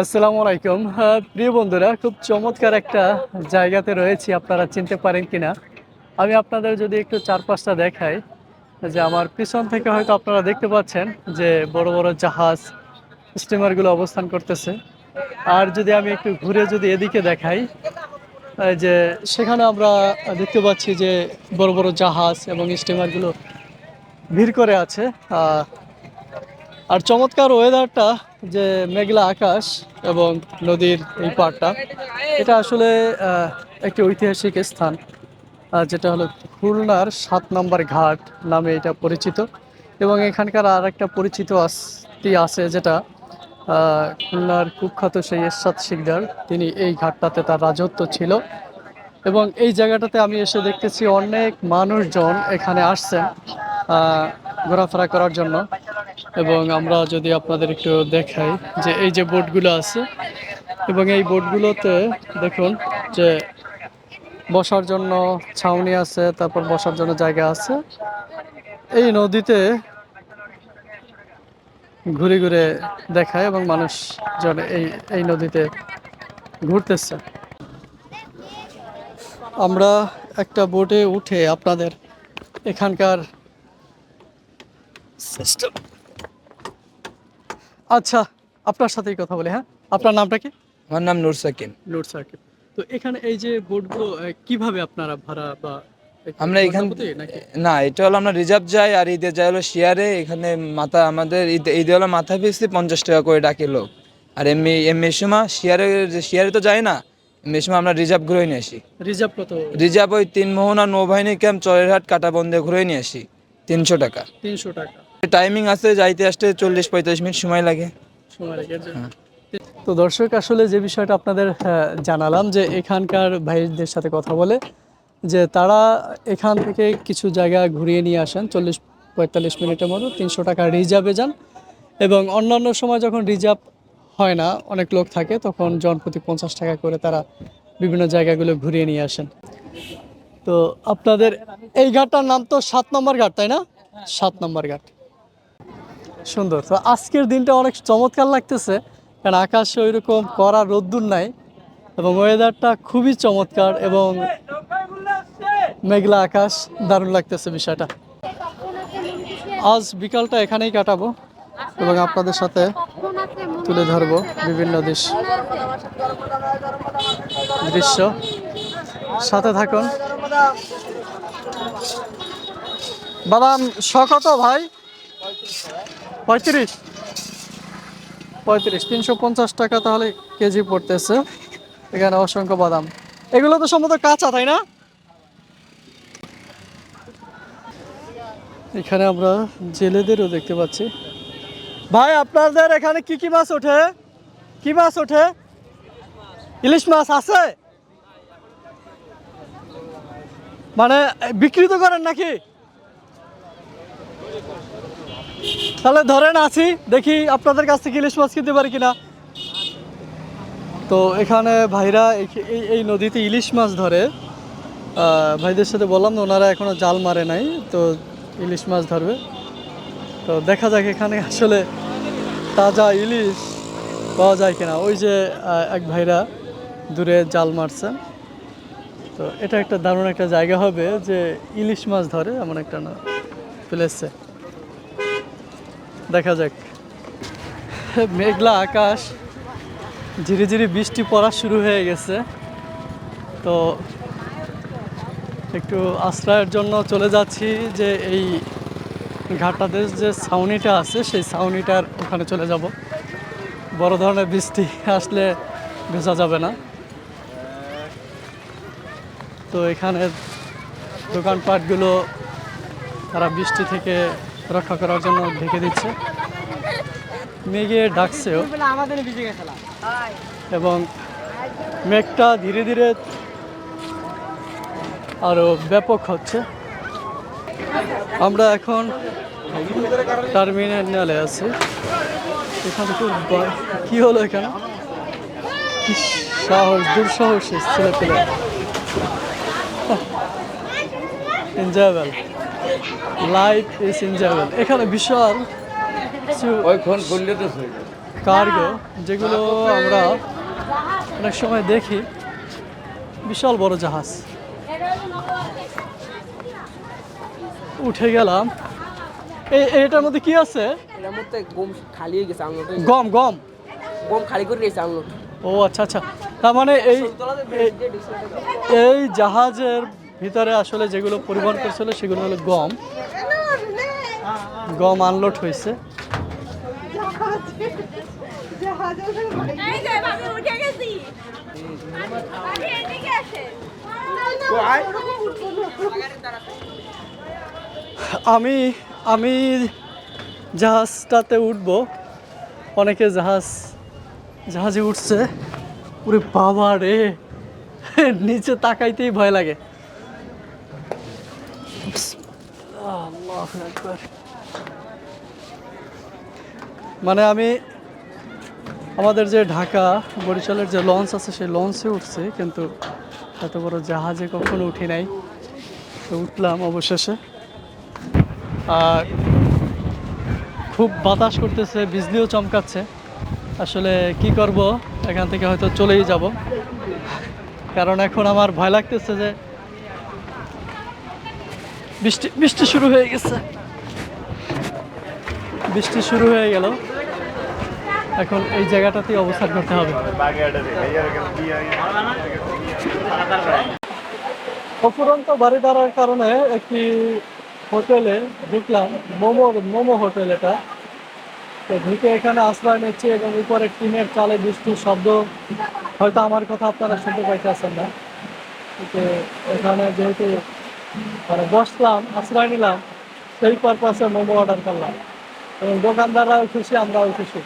আসসালামু আলাইকুম। প্রিয় বন্ধুরা, খুব চমৎকার একটা জায়গাতে রয়েছি। আপনারা চিনতে পারেন কিনা? আমি আপনাদের যদি একটু চারপাশটা দেখাই, যে আমার পিছন থেকে হয়তো আপনারা দেখতে পাচ্ছেন যে বড় বড় জাহাজ, স্টিমারগুলো অবস্থান করতেছে। আর যদি আমি একটু ঘুরে যদি এদিকে দেখাই যে সেখানে আমরা দেখতে পাচ্ছি যে বড় বড় জাহাজ এবং স্টিমারগুলো ভিড় করে আছে। আর চমৎকার ওয়েদারটা যে মেঘলা আকাশ এবং নদীর এই পাড়টা, এটা আসলে একটি ঐতিহাসিক স্থান যেটা হলো খুলনার সাত নম্বর ঘাট নামে এটা পরিচিত। এবং এখানকার আর একটা পরিচিত আস্তি আছে যেটা খুলনার কুখ্যাত সেই এরশাদ শিকদার, তিনি এই ঘাটটাতে তার রাজত্ব ছিল। এবং এই জায়গাটাতে আমি এসে দেখতেছি অনেক মানুষজন এখানে আসছেন ঘোরাফেরা করার জন্য। এবং আমরা যদি আপনাদের একটু দেখাই যে এই যে বোটগুলো আছে, এবং এই বোটগুলোতে দেখুন যে বসার জন্য ছাউনি আছে, তারপর বসার জন্য জায়গা আছে। এই নদীতে ঘুরে ঘুরে দেখায় এবং মানুষজন এই এই নদীতে ঘুরতেছে। আমরা একটা বোটে উঠে আপনাদের এখানকার সিস্টেম আচ্ছা আপনার সাথেই কথা বলি হ্যাঁ? আপনার নামটা কি? আমার নাম নূর সাকিন নোট সার্কিট তো এখানে এই যে বোটগুলো কীভাবে আপনারা ভাড়া বা আমরা এখান না এটা হলো আমরা রিজার্ভ যাই আর ঈদে যাই হলো শেয়ারে। এখানে মাথা আমাদের ঈদ ঈদে হলো মাথা পিছতে পঞ্চাশ টাকা করে ডাকে লোক। আর এমনি এমনি সময় শেয়ারে শেয়ারে তো যায় না এমনি সময় আমরা রিজার্ভ ঘুরে নিয়ে আসি। রিজার্ভ কত? রিজার্ভ ওই তিন মোহনা নৌবাহিনী ক্যাম্প চরেরহাট কাটা বন্ধে ঘুরে নিয়ে আসি তিনশো টাকা। তিনশো টাকা। টাইমিং আছে, যাইতে আসতে চল্লিশ পঁয়তাল্লিশ মিনিট সময় লাগে। সময় লাগে। তো দর্শক, আসলে যে বিষয়টা আপনাদের জানালাম যে এখানকার ভাইদের সাথে কথা বলে, যে তারা এখান থেকে কিছু জায়গা ঘুরিয়ে নিয়ে আসেন, চল্লিশ পঁয়তাল্লিশ মিনিটের মতো, তিনশো টাকা রিজার্ভে যান। এবং অন্যান্য সময় যখন রিজার্ভ হয় না, অনেক লোক থাকে, তখন জনপ্রতি পঞ্চাশ টাকা করে তারা বিভিন্ন জায়গাগুলো ঘুরিয়ে নিয়ে আসেন। তো আপনাদের, এই ঘাটটার নাম তো সাত নম্বর ঘাট, তাই না? সাত নম্বর ঘাট। সুন্দর। তো আজকের দিনটা অনেক চমৎকার লাগতেছে, কারণ আকাশে ওইরকম কড়া রোদ্দুর নাই এবং ওয়েদারটা খুবই চমৎকার এবং মেঘলা আকাশ, দারুণ লাগতেছে বিষয়টা। আজ বিকালটা এখানেই কাটাবো এবং আপনাদের সাথে তুলে ধরবো বিভিন্ন দৃশ্য। দৃশ্য। সাথে থাকুন। বাদাম শ কত ভাই। পঁয়ত্রিশ। পঁয়ত্রিশ, তিনশো পঞ্চাশ টাকা তাহলে কেজি পড়তেছে। এখানে অসংখ্য বাদাম। এগুলো তো সম্ভবত কাঁচা, তাই না? এখানে আমরা জেলেদেরও দেখতে পাচ্ছি। ভাই, আপনাদের এখানে কি কি মাছ ওঠে? কি মাছ ওঠে? ইলিশ মাছ আছে? মানে বিক্রি তো করেন নাকি? তাহলে ধরেন আছি, দেখি আপনাদের কাছ থেকে ইলিশ মাছ কিনতে পারি কিনা। তো এখানে ভাইরা এই- এই নদীতে ইলিশ মাছ ধরে। ভাইদের সাথে বললাম ওনারা এখনও জাল মারে নাই, তো ইলিশ মাছ ধরবে। তো দেখা যাক এখানে আসলে তাজা ইলিশ পাওয়া যায় কিনা। ওই যে এক ভাইরা দূরে জাল মারছেন। তো এটা একটা দারুণ একটা জায়গা হবে যে ইলিশ মাছ ধরে, এমন একটা প্লেসে দেখা যাক। মেঘলা আকাশ ধীরে ধীরে বৃষ্টি পড়া শুরু হয়ে গেছে। তো একটু আশ্রয়ের জন্য চলে যাচ্ছি যে এই ঘাটাতে যে ছাউনিটা আছে, সেই ছাউনিটার ওখানে চলে যাব। বড় ধরনের বৃষ্টি আসলে ভেজা যাবে না। তো এখানে দোকানপাটগুলো তারা বৃষ্টি থেকে রক্ষা করার জন্য ঢেকে দিচ্ছে। মেঘে ডাকছেও এবং মেঘটা ধীরে ধীরে আরও ব্যাপক হচ্ছে। আমরা এখন টার্মিনালে আছি। এখানে খুব ব- কি হলো এখানে? কি সাহস দুঃসাহস ছেলে পেলে এনজয়েবল লাইফ ইজ এনজয়েবল এখানে বিশাল কার্গো যেগুলো আমরা অনেক সময় দেখি। বিশাল বড় জাহাজ। উঠে গেলাম। এই এটার মধ্যে কি আছে? গম খালি হয়ে গেছে গম গম। গম খালি করে গেছে ও আচ্ছা আচ্ছা। তার মানে এই- এই জাহাজের ভিতরে আসলে যেগুলো পরিবহন করছিল সেগুলো হলো গম। গম আনলোড হয়েছে। আমি আমি জাহাজটাতে উঠব। অনেকে জাহাজ জাহাজে উঠছে। পুরো বাবা রে নিচে তাকাইতেই ভয় লাগে। মানে আমি আমাদের যে ঢাকা, বরিশালের যে লঞ্চ আছে, সেই লঞ্চে উঠছে, কিন্তু এত বড় জাহাজে কখনো উঠি নাই। তো উঠলাম অবশেষে। আর খুব বাতাস করতেছে, বিজলিও চমকাচ্ছে। আসলে কি করব? এখান থেকে হয়তো চলেই যাব। কারণ এখন আমার ভয় লাগতেছে যে বৃষ্টি বৃষ্টি শুরু হয়ে গেছে। বৃষ্টি শুরু হয়ে গেল। এখন এই জায়গাটাতেই অবস্থান করতে হবে। অফুরন্ত বাড়ি দাঁড়ার কারণে একটি হোটেলে ঢুকলাম, মোমো মোমো হোটেল এটা। তো ঢুকে এখানে আশ্রয় নিচ্ছি এবং উপরে টিনের চালে বৃষ্টির শব্দ, হয়তো আমার কথা আপনারা শুনতে পাইতে পাইতেছেন না। এখানে যেহেতু মানে বসলাম আশ্রয় নিলাম সেই পারপাসে মোমো অর্ডার করলাম। এবং দোকানদাররাও খুশি আমরাও খুশি।